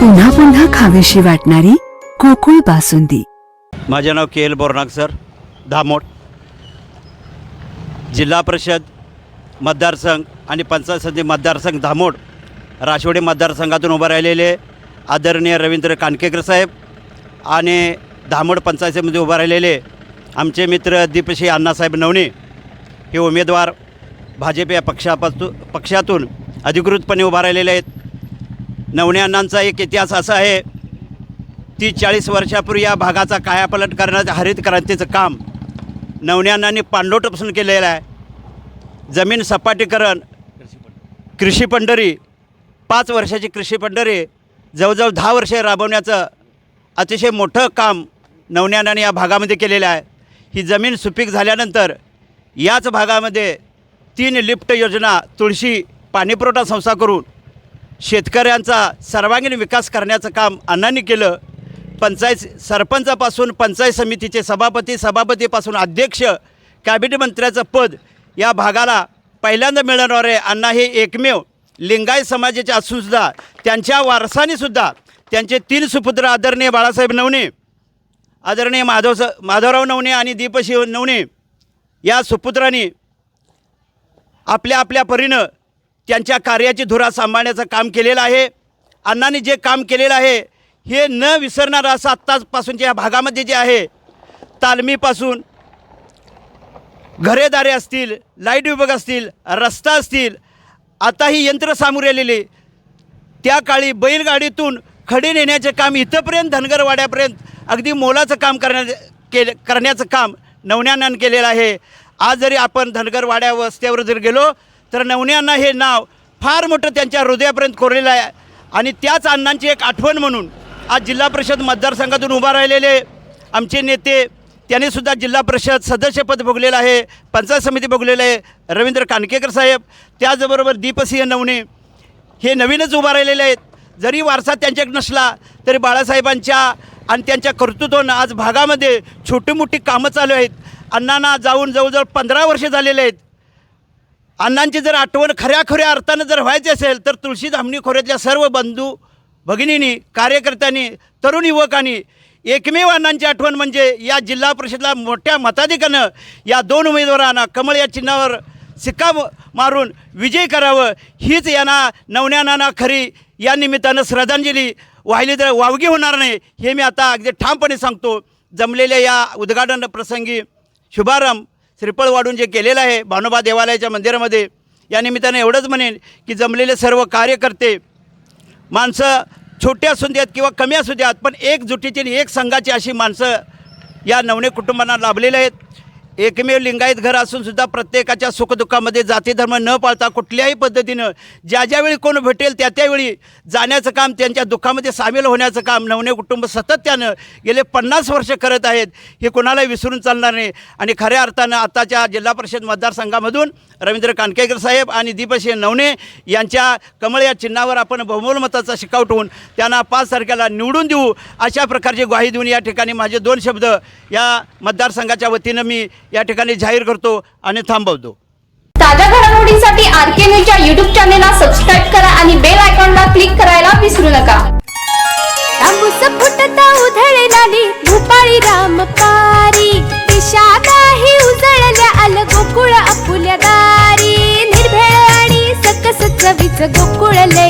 पुन्हा पुन्हा खावीशी वाटणारी कोकुळ बासुंदी. माझे नाव के एल बोरनाग सर. धामोट जिल्हा परिषद मतदारसंघ आणि पंचायत समिती मतदारसंघ धामोट राशवडी मतदारसंघातून उभं राहिलेले आदरणीय रवींद्र कानकेकर साहेब आणि धामोड पंचायत समितीमध्ये उभं राहिलेले आमचे मित्र दीपश्री अण्णासाहेब नवणे हे उमेदवार भाजप या पक्षापासून पक्षातून अधिकृतपणे उभा राहिलेले आहेत. नवणे अण्णांचा एक इतिहास असा आहे तीस चाळीस वर्षापूर्वी या भागाचा कायापलट करण्याचं हरित क्रांतीचं काम अन्नानांनी पांडोटपासून केलेलं आहे. जमीन सपाटीकरण कृषी पंढरी पाच वर्षाची कृषी पंढरी जवळजवळ दहा वर्षे राबवण्याचं अतिशय मोठं काम नवण्यानाने या भागामध्ये केलेलं आहे. ही जमीन सुपीक झाल्यानंतर याच भागामध्ये तीन लिफ्ट योजना तुळशी पाणीपुरवठा संस्था करून शेतकऱ्यांचा सर्वांगीण विकास करण्याचं काम अण्णांनी केलं. पंचायत सरपंचापासून पंचायत समितीचे सभापती सभापतीपासून अध्यक्ष कॅबिनेट मंत्र्याचं पद या भागाला पहिल्यांदा मिळणारे अण्णा हे एकमेव लिंगायत समाजाचे असूनसुद्धा त्यांच्या वारसानेसुद्धा त्यांचे तीन सुपुत्र आदरणीय बाळासाहेब नवणे आदरणीय माधव स माधवराव नवणे आणि दीपशिव नवणे या सुपुत्रांनी आपल्या आपल्या परीनं त्यांच्या कार्याची धुरा सांभाळण्याचं काम केलेलं आहे. अण्णांनी जे काम केलेलं आहे हे न विसरणारं असं आत्ताचपासूनच्या या भागामध्ये जे आहे तालमीपासून घरेदारे असतील लाइट विभाग असतील रस्ता असतील आता ही यंत्र सामोरे आलेली. त्या काळी बैलगाडीतून खडे नेण्याचे काम इथंपर्यंत धनगरवाड्यापर्यंत अगदी मोलाचं काम करण्या केले करण्याचं काम नवण्यानं केलेलं आहे. आज जरी आपण धनगरवाड्या वस्त्यावर जर गेलो तर नवण्यानं हे नाव फार मोठं त्यांच्या हृदयापर्यंत कोरलेलं आहे. आणि त्याच अण्णांची एक आठवण म्हणून आज जिल्हा परिषद मतदारसंघातून उभा राहिलेले आमचे नेते त्यांनी सुद्धा जिल्हा परिषद सदस्यपद भोगलेलं आहे पंचायत समिती भोगलेलं आहे रवींद्र कानकेकर साहेब त्याचबरोबर दीपसिंह नवणे हे नवीनच उभा राहिलेले आहेत. जरी वारसा त्यांच्याकडे नसला तरी बाळासाहेबांच्या आणि त्यांच्या कर्तृत्वानं आज भागामध्ये छोटी मोठी कामं चालू आहेत. अण्णांना जाऊन जवळजवळ पंधरा वर्षे झालेले आहेत. अण्णांची जर आठवण खऱ्या खऱ्या अर्थानं जर व्हायची असेल तर तुळशी धामणी खोऱ्यातल्या सर्व बंधू भगिनींनी कार्यकर्त्यांनी तरुण युवकांनी एकमेव अण्णांची आठवण म्हणजे या जिल्हा परिषदला मोठ्या मताधिकानं या दोन उमेदवारांना कमळ या चिन्हावर सिक्का मारून विजय करावं हीच यांना नवण्यानांना खरी या निमित्तानं श्रद्धांजली वाहिली तर वावगी होणार नाही हे मी आता अगदी ठामपणे सांगतो. जमलेल्या या उद्घाटन प्रसंगी शुभारंभ. श्रीफळ वाढून जे केलेलं आहे भानोबा देवालयाच्या मंदिरामध्ये या निमित्तानं एवढंच म्हणेन की जमलेले सर्व कार्यकर्ते माणसं छोटे असू द्यात किंवा कमी असू द्यात पण एकजुटीची आणि एक संघाची अशी माणसं या नवने कुटुंबांना लाभलेले आहेत. एकमेव लिंगायत घर असून सुद्धा प्रत्येकाच्या सुखदुःखामध्ये जाती धर्म न पाळता कुठल्याही पद्धतीनं ज्या ज्यावेळी कोण भेटेल त्या त्यावेळी जाण्याचं काम त्यांच्या दुःखामध्ये सामील होण्याचं काम नवने कुटुंब सातत्यानं गेले पन्नास वर्ष करत आहेत हे कोणाला विसरून चालणार नाही. आणि खऱ्या अर्थानं आत्ताच्या जिल्हा परिषद मतदारसंघामधून रवींद्र कानकेकर साहेब आणि दीपशे नवने यांच्या कमळ या चिन्हावर आपण बहुमोल मताचा शिक्का उठवून त्यांना पाच तारखेला निवडून देऊ अशा प्रकारची ग्वाही देऊन या ठिकाणी माझे दोन शब्द या मतदारसंघाच्या वतीनं मी या ठिकाणी जाहीर करतो आणि थांबवतो. ताज्या घडामोडींसाठी आर के न्यूजच्या युट्यूब चॅनेलला सबस्क्राईब करा आणि बेल आयकॉनला क्लिक करायला विसरू नका. फुटता उधळणारी भूपाळी रामपारी दिशा नाही उजळल्या आल गोकुळ आपुल्या दारी निर्भेळ आणि सकस चवीच गोकुळ लय